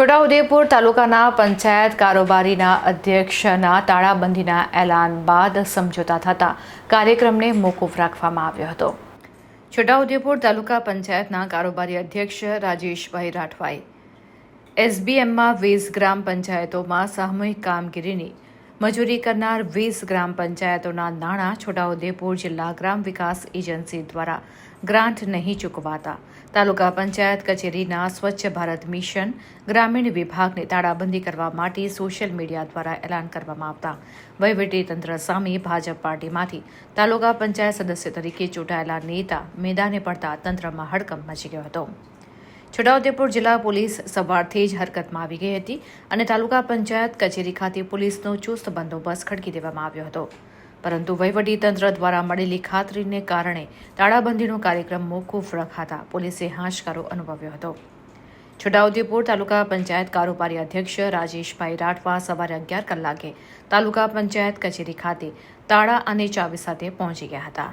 છોટાઉદેપુર તાલુકાના પંચાયત કારોબારીના અધ્યક્ષના તાળાબંધીના એલાન બાદ સમજોતા થતા કાર્યક્રમને મોકૂફ રાખવામાં આવ્યો હતો. છોટાઉદેપુર તાલુકા પંચાયતના કારોબારી અધ્યક્ષ રાજેશભાઈ રાઠવાએ. એસબીએમમાં વીસ ગ્રામ પંચાયતોમાં સામૂહિક કામગીરીની મજૂરી કરનાર વીસ ગ્રામ પંચાયતોના નાણાં છોટાઉદેપુર જિલ્લા ગ્રામ વિકાસ એજન્સી દ્વારા ગ્રાન્ટ નહીં ચૂકવાતા. તાલુકા પંચાયત કચેરીના સ્વચ્છ ભારત મિશન ગ્રામીણ વિભાગને તાળાબંધી કરવા માટે સોશિયલ મીડિયા દ્વારા એલાન કરવામાં આવતા. વહીવટીતંત્ર સામે ભાજપ પાર્ટીમાંથી તાલુકા પંચાયત સદસ્ય તરીકે ચૂંટાયેલા નેતા મેદાને પડતા તંત્રમાં હડકંપ મચી ગયો હતો. છોટાઉદેપુર જિલ્લા પોલીસ સવારથી જ હરકતમાં આવી ગઈ હતી અને તાલુકા પંચાયત કચેરી ખાતે પોલીસનો ચુસ્ત બંદોબસ્ત ખડકી દેવામાં આવ્યો હતો. પરંતુ વહીવટીતંત્ર દ્વારા મળેલી ખાતરીને કારણે તાળાબંધીનો કાર્યક્રમ મોકૂફ રખાતા પોલીસે હાશકારો અનુભવ્યો હતો. છોટાઉદેપુર તાલુકા પંચાયત કારોબારી અધ્યક્ષ રાજેશભાઈ રાઠવા સવારે અગિયાર કલાકે તાલુકા પંચાયત કચેરી ખાતે તાળા અને ચાવી સાથે પહોંચી ગયા હતા.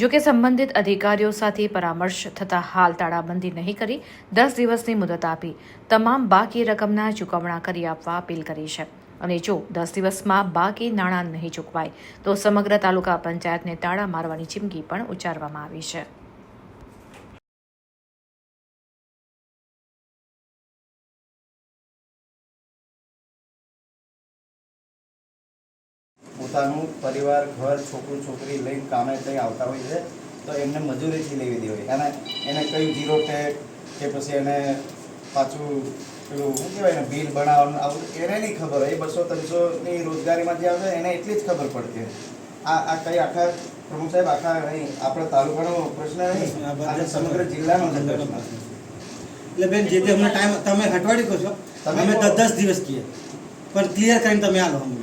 જો કે સંબંધિત અધિકારીઓ સાથે પરામર્શ થતા હાલ તાળાબંધી નહીં કરી, દસ દિવસની મુદત આપી, તમામ બાકી રકમના ચૂકવણા કરી આપવા અપીલ કરી છે. અને જો દસ દિવસમાં બાકી નાણાં નહીં ચૂકવાય, તો સમગ્ર તાલુકા પંચાયતને તાળા મારવાની ચીમકી પણ ઉચ્ચારવામાં આવી છે. પોતાનું પરિવાર ઘર છોકરું છોકરી લઈને કામે ત્યાં આવતા હોય છે તો એમને મજૂરીથી લેવી દેવી અને એને કયું જીરો ટેક કે પછી એને પાછું પેલું શું કહેવાય ને બિલ બનાવવાનું આવું એને નહીં ખબર હોય. એ બસો ત્રણસોની રોજગારીમાં જે આવે એને એટલી જ ખબર પડતી હોય. આ આ કઈ આખા પ્રમુખ સાહેબ આખા નહીં આપણા તાલુકાનો પ્રશ્ન નહીં આજે સમગ્ર જિલ્લાનો છે. પ્રશ્ન એટલે બેન જે તે અમને ટાઈમ તમે હટવાડી કહો છો. તમે. દસ દસ દિવસ કહીએ પણ ક્લિયર કરીને તમે આલો અમને.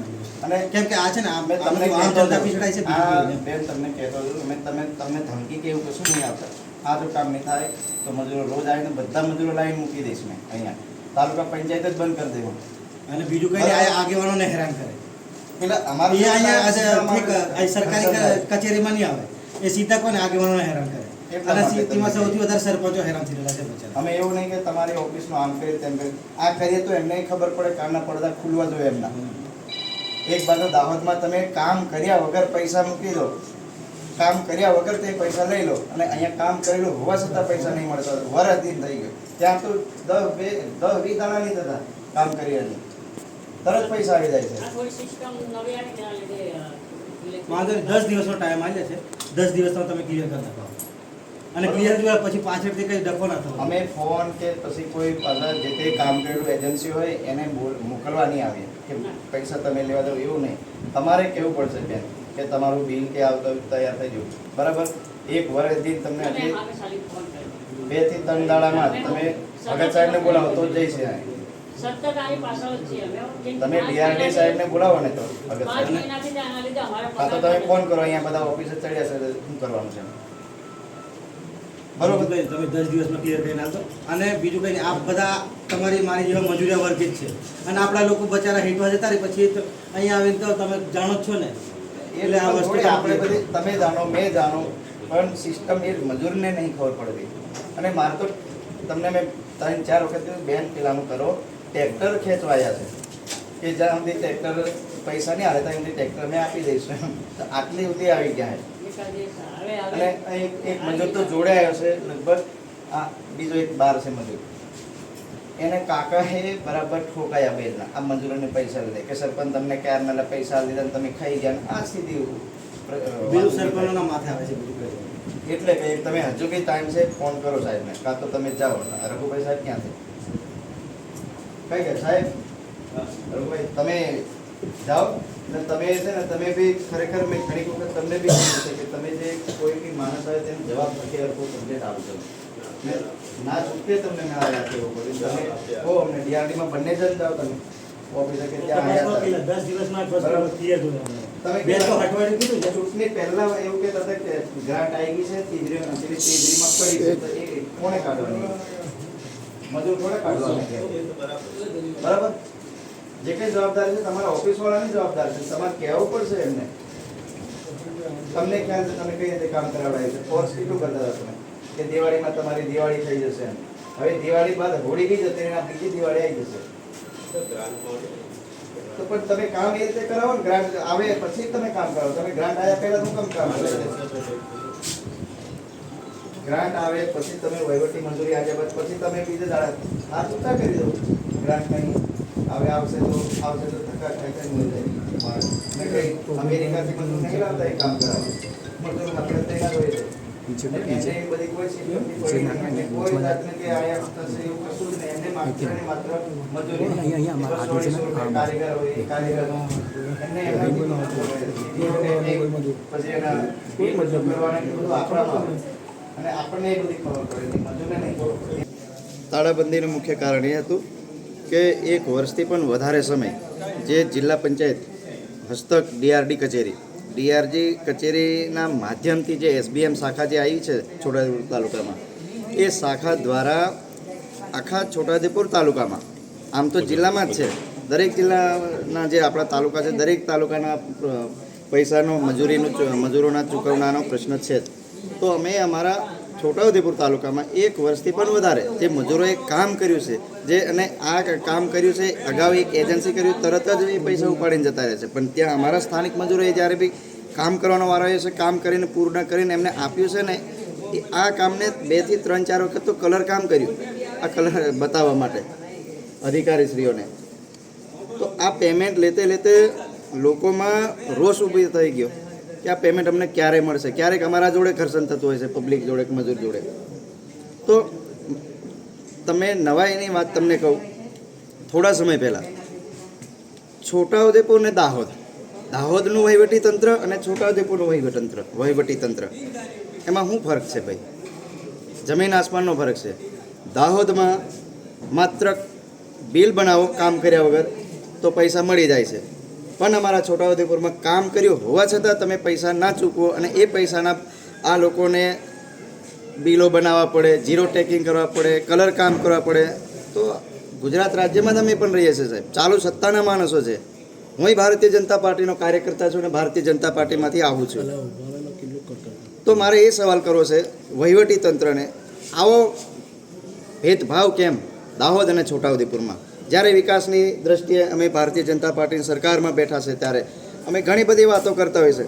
અને કેમ કે આ છે ને અમે તમને કહેતો જનતા પીછડાય છે આ. બેન તમને કહેતો છું અમે તમે તમને ધમકી કે એવું કશું નહીં આવતા આ જો કામ નહીં થાય તો મજૂરો રોજ આવીને બધા મજૂરો લાઈન મૂકી દઈશ મેં અહીંયા. તાલુકા પંચાયત જ બંધ કરી દેવું અને બીજું કઈ આગેવાનોને હેરાન કરે. એટલે અમારું અહીંયા સરકારી કચેરીમાં નહીં આવે. એ સીધા કોને આગેવાનોને હેરાન કરે? અને સિટીમાં સૌથી વધારે સરપંચો હેરાન થઈ રહ્યા છે અમે એવું નહીં કે તમારી ઓફિસનું આમ કરીએ તેમ કરીએ. આ કરીએ તો એમને ખબર પડે કારના પડદા ખુલવા જોઈએ એમના. એક બાજુ દાહોદમાં તમે કામ કર્યા વગર પૈસા મૂકી દો. કામ કર્યા વગર તે પૈસા લઈ લો. અને અહીંયા કામ કરેલું હોવા છતાં પૈસા નહીં મળતા વરસ દિન થઈ ગયો. ત્યાં તો દસ બે દસ વીસ દાણા નહીં થતા કામ કર્યા હતી તરત પૈસા આવી જાય છે. આવી વાંધો દસ દિવસનો ટાઈમ આપ્યો છે. દસ દિવસમાં તમે ક્લિયર કરી નાખો. અને ક્લિયર જોયા પછી પાછળથી કઈ ડખો ના થવો. અમે ફોન કે પછી કોઈ પાછા જે તે કામ કરેલું એજન્સી હોય એને બોલ- મોકલવા નહીં આવીએ. કે પૈસા તમે લેવા દો એવું નહીં. તમારે કેવું પડશે બેન? કે તમારું બિલ કે આવતો તૈયાર થઈ જવું. બરાબર? એક વર્ષથી તમને. બેથી ત્રણ દાડામાં તમે ભગત સાહેબને બોલાવો તો જઈ છે તમે ડીઆરડી સાહેબને બોલાવો ને તો ભગત સાહેબ કાં તો તમે ફોન કરો અહીંયા બધા ઓફિસે ચડ્યા છે શું કરવાનું છે? બરોબર. તમે દસ દિવસમાં ક્લિયર કરીને આવજો અને બીજું કંઈ આ બધા તમારી મારી જેવા મજૂરિયા વર્ગ જ છે. અને આપણા લોકો બચારા હેઠવા જતા રહે પછી અહીંયા આવીને તો તમે જાણો જ છો ને. એટલે આ વસ્તુ આપણે બધી તમે જાણો મેં જાણો પણ સિસ્ટમ એ મજૂરને નહીં ખબર પડતી. અને મારે તો તમને મેં ત્રણ ચાર વખત બેન પેલાનું કરો ટ્રેક્ટર ખેંચવાયા છે. કે જ્યાં સુધી ટ્રેક્ટર પૈસા નહીં આવે ત્યાં સુધી ટ્રેક્ટર મેં આપી દઈશું. તો આટલી સુધી આવી ગયા છે. અને એક એક મજૂર તો જોડે આવ્યો છે લગભગ. આ બીજો એક બાર છે મજૂર. એને કાકાએ બરાબર ઠોકાયા બેના આ મજૂરોને પૈસા લીધે. કે સરપંચ તમને ક્યારના પૈસા લીધા તમે ખાઈ ગયા આ સીધી સરપંચોના માથે આવે છે બીજું કંઈ? એટલે કે તમે હજુ બી ટાઈમ છે ફોન કરો સાહેબને. કાં તો તમે જાઓ. રઘુભાઈ સાહેબ ક્યાં છે કઈ ગયા સાહેબ? રઘુભાઈ તમે જાઓ. ને તમે છે ને તમે બી ખરેખર મેં ઘણી વખત તમને બી કહ્યું છે કે તમે જે કોઈ બી માણસ આવે તેને જવાબ નથી આપો કમ્પ્લેટ આપજો ને ચૂકે તમને મેં આવ્યા છે એવું તમે કહો અમને ડીઆરડીમાં બંને જ જાઓ તમે. કે ત્યાં આવ્યા દસ દિવસમાં. તમે બેન તો કીધું છે. ચૂંટણી પહેલા એવું કહેતા હતા કે ગ્રાન્ટ આવી ગઈ છે તીજરી પેલી તીજરીમાં પડી છે તો એ કોણે કાઢવાની? મજૂર કોણે કાઢવાની? બરાબર? જે કઈ જવાબદારી છે, તમારા ઓફિસ વાળાની જવાબદારી છે, તમારે કહેવું પડશે એમને. તમને ખ્યાલ છે, તમે કઈ રીતે કામ કરાવડાય છે? ફોર્સ કેટલું કરતા હતા તમે? કે દિવાળીમાં તમારી દિવાળી થઈ જશે એમ. હવે દિવાળી બાદ હોળી ગઈ જતી એના બીજી દિવાળી આવી જશે. તો પણ તમે કામ એ રીતે કરાવો ને, ગ્રાન્ટ આવે પછી તમે કામ કરાવો. તમે ગ્રાન્ટ આવ્યા પહેલા શું કામ કામ ગ્રાન્ટ આવે પછી તમે વહીવટી મંજૂરી આવ્યા બાદ પછી તમે બીજે દાડા આ ચૂકતા કરી દો. ગ્રાન્ટ નહીં. હવે આવશે તો આવશે તો ધક્કા ખાઈ ખાઈ મળી જાય. મેં કઈ અમેરિકાથી બધું નહીં. લાવતા એ કામ કરાવે મજૂર. મતલબ તૈયાર હોય. છે. તાળાબંધીનું મુખ્ય કારણ એ હતું કે એક વર્ષથી પણ વધારે સમય જે જિલ્લા પંચાયત હસ્તક ડીઆરડી કચેરી, ડીઆરજી કચેરીના માધ્યમથી જે એસબીએમ શાખા જે આવી છે છોટાઉદેપુર તાલુકામાં, એ શાખા દ્વારા આખા છોટાઉદેપુર તાલુકામાં, આમ તો જિલ્લામાં જ છે, દરેક જિલ્લાના જે આપણા તાલુકા છે, દરેક તાલુકાના પૈસાનો, મજૂરીનું, મજૂરોના ચૂકવણાનો પ્રશ્ન છે તો અમે અમારા છોટાઉદેપુર તાલુકામાં એક વર્ષથી પણ વધારે જે મજૂરોએ કામ કર્યું છે, જે અને આ કામ કર્યું છે, અગાઉ એક એજન્સી કર્યું, તરત જ એ પૈસા ઉપાડીને જતા રહે છે. પણ ત્યાં અમારા સ્થાનિક મજૂરોએ જ્યારે બી કામ કરવાનો વારો આવ્યો છે, કામ કરીને, પૂર્ણ કરીને એમને આપ્યું છે ને, એ આ કામને બેથી ત્રણ ચાર વખત તો કલર કામ કર્યું, આ કલર બતાવવા માટે અધિકારીશ્રીઓને. તો આ પેમેન્ટ લેતે લેતે લોકોમાં રોષ ઊભી થઈ ગયો. કે આ પેમેન્ટ અમને ક્યારે મળશે? ક્યારેક અમારા જોડે ઘર્ષણ થતું હોય છે પબ્લિક જોડે મજૂર જોડે. તો તમે નવાઈની વાત તમને કહું, થોડા સમય પહેલાં. છોટાઉદેપુર ને દાહોદ. દાહોદનું વહીવટી તંત્ર અને છોટાઉદેપુરનું વહીવટતંત્ર વહીવટી તંત્ર એમાં શું ફરક છે ભાઈ? જમીન આસમાનનો ફરક છે. દાહોદમાં માત્ર બિલ બનાવો, કામ કર્યા વગર તો પૈસા મળી જાય છે. પણ અમારા છોટાઉદેપુરમાં કામ કર્યું. હોવા છતાં તમે પૈસા ના ચૂકવો અને એ પૈસાના આ લોકોને બિલો બનાવવા પડે જીરો ટેકિંગ કરવા પડે કલર કામ કરવા પડે. તો ગુજરાત રાજ્યમાં તમે પણ રહીએ છીએ સાહેબ. ચાલુ સત્તાના માણસો છે. હું ભારતીય જનતા પાર્ટીનો કાર્યકર્તા છું અને ભારતીય જનતા પાર્ટીમાંથી આવું છું. તો મારે એ સવાલ કરવો છે વહીવટી તંત્રને આવો ભેદભાવ કેમ દાહોદ અને છોટાઉદેપુરમાં? જ્યારે વિકાસની દ્રષ્ટિએ અમે ભારતીય જનતા પાર્ટીની સરકારમાં બેઠા છે ત્યારે અમે ઘણી બધી વાતો કરતા હોય છે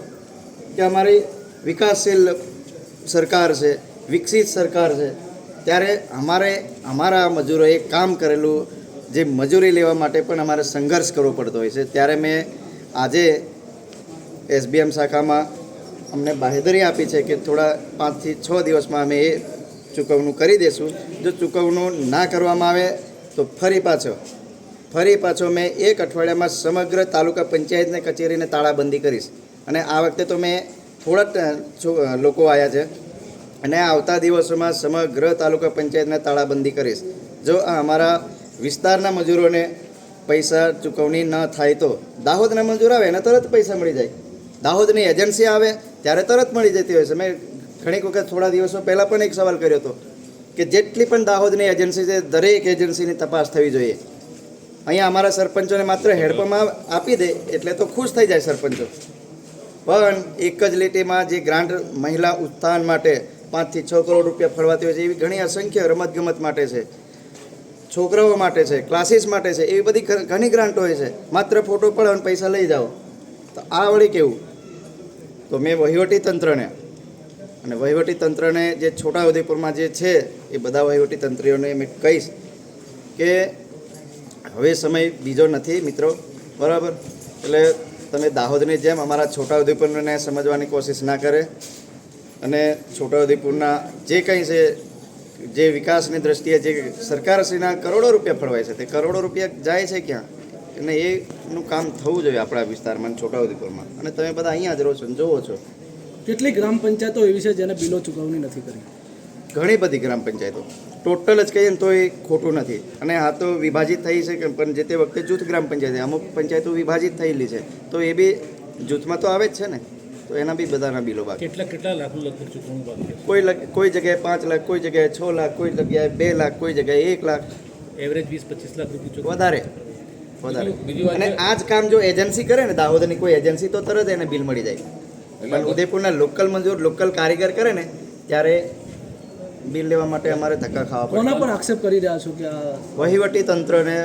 કે અમારી વિકાસશીલ સરકાર છે, વિકસિત સરકાર છે, ત્યારે અમારે, અમારા મજૂરોએ કામ કરેલું, જે મજૂરી લેવા માટે પણ અમારે સંઘર્ષ કરવો પડતો હોય છે. ત્યારે મેં આજે એસબીએમ શાખામાં અમને બાહેધરી આપી છે કે થોડા પાંચથી છ દિવસમાં અમે એ ચૂકવણું કરી દઈશું જો ચૂકવણું ના કરવામાં આવે તો ફરી પાછો ફરી પાછો મેં એક અઠવાડિયામાં સમગ્ર તાલુકા પંચાયતને કચેરીને તાળાબંધી કરીશ. અને આ વખતે તો મેં થોડા લોકો આવ્યા છે. અને આવતા દિવસોમાં સમગ્ર તાલુકા પંચાયતને તાળાબંધી કરીશ. જો અમારા વિસ્તારના મજૂરોને પૈસા ચૂકવણી ન થાય તો દાહોદના મજૂર આવે, એને તરત પૈસા મળી જાય. દાહોદની એજન્સી આવે, ત્યારે તરત મળી જતી હોય છે. મેં ઘણીક વખત થોડા દિવસો પહેલાં પણ એક સવાલ કર્યો હતો. કે જેટલી પણ દાહોદની એજન્સી છે, દરેક એજન્સીની તપાસ થવી જોઈએ. અહીંયા અમારા સરપંચોને માત્ર હેડપંપમાં આપી દે એટલે તો ખુશ થઈ જાય સરપંચો. પણ એક જ લીટીમાં જે ગ્રાન્ટ મહિલા ઉત્થાન માટે પાંચથી છ કરોડ રૂપિયા ફળવાતી હોય છે, એવી ઘણી અસંખ્ય રમતગમત માટે છે. છોકરાઓ માટે છે ક્લાસીસ માટે છે, એવી બધી ઘણી ગ્રાન્ટો હોય છે. માત્ર ફોટો પડો અને પૈસા લઈ જાઓ. તો આ વળી કેવું? તો મેં વહીવટી તંત્રને અને વહીવટી તંત્રને જે છોટાઉદેપુરમાં જે છે, એ બધા વહીવટી તંત્રીઓને મેં કહીશ કે હવે સમય બીજો નથી, મિત્રો. બરાબર? એટલે તમે દાહોદની જેમ અમારા છોટાઉદેપુરને સમજવાની કોશિશ ના કરે. અને છોટાઉદેપુરના જે કંઈ છે, જે વિકાસની દ્રષ્ટિએ જે સરકારશ્રીના કરોડો રૂપિયા ફળવાય છે, તે કરોડો રૂપિયા જાય છે ક્યાં? અને એનું કામ થવું જોઈએ આપણા વિસ્તારમાં છોટાઉદેપુરમાં. અને તમે બધા અહીંયા જ રહો છો જોવો છો. કેટલી ગ્રામ પંચાયતો એવી છે જેને બિલો ચૂકવણી નથી કરી? ઘણી બધી ગ્રામ પંચાયતો. ટોટલ જ કહીએ ને તો એ ખોટું નથી. અને આ તો વિભાજિત થઈ છે પણ જે તે વખતે જૂથ ગ્રામ પંચાયત અમુક પંચાયતો વિભાજિત થયેલી છે. તો એ બી જૂથમાં તો આવે જ છે ને. તો એના બી બધાના બિલો બાકી. કેટલા કેટલા લાખનું લગભગ ચૂકવણું બાકી કોઈ કોઈ જગ્યાએ પાંચ લાખ કોઈ જગ્યાએ છ લાખ કોઈ જગ્યાએ બે લાખ કોઈ જગ્યાએ એક લાખ. એવરેજ વીસ પચીસ લાખ રૂપિયા વધારે. વધારે. બીજું- અને આ જ કામ જો એજન્સી કરે ને દાહોદની કોઈ એજન્સી તો તરત એને બિલ મળી જાય. પણ ઉદયપુરના લોકલ મજૂર લોકલ કારીગર કરે ને ત્યારે બિલ લેવા માટે અમારે ધક્કા ખાવા કોના પર પડે આક્ષેપ કરી રહ્યા છો કે આ વહીવટી તંત્રને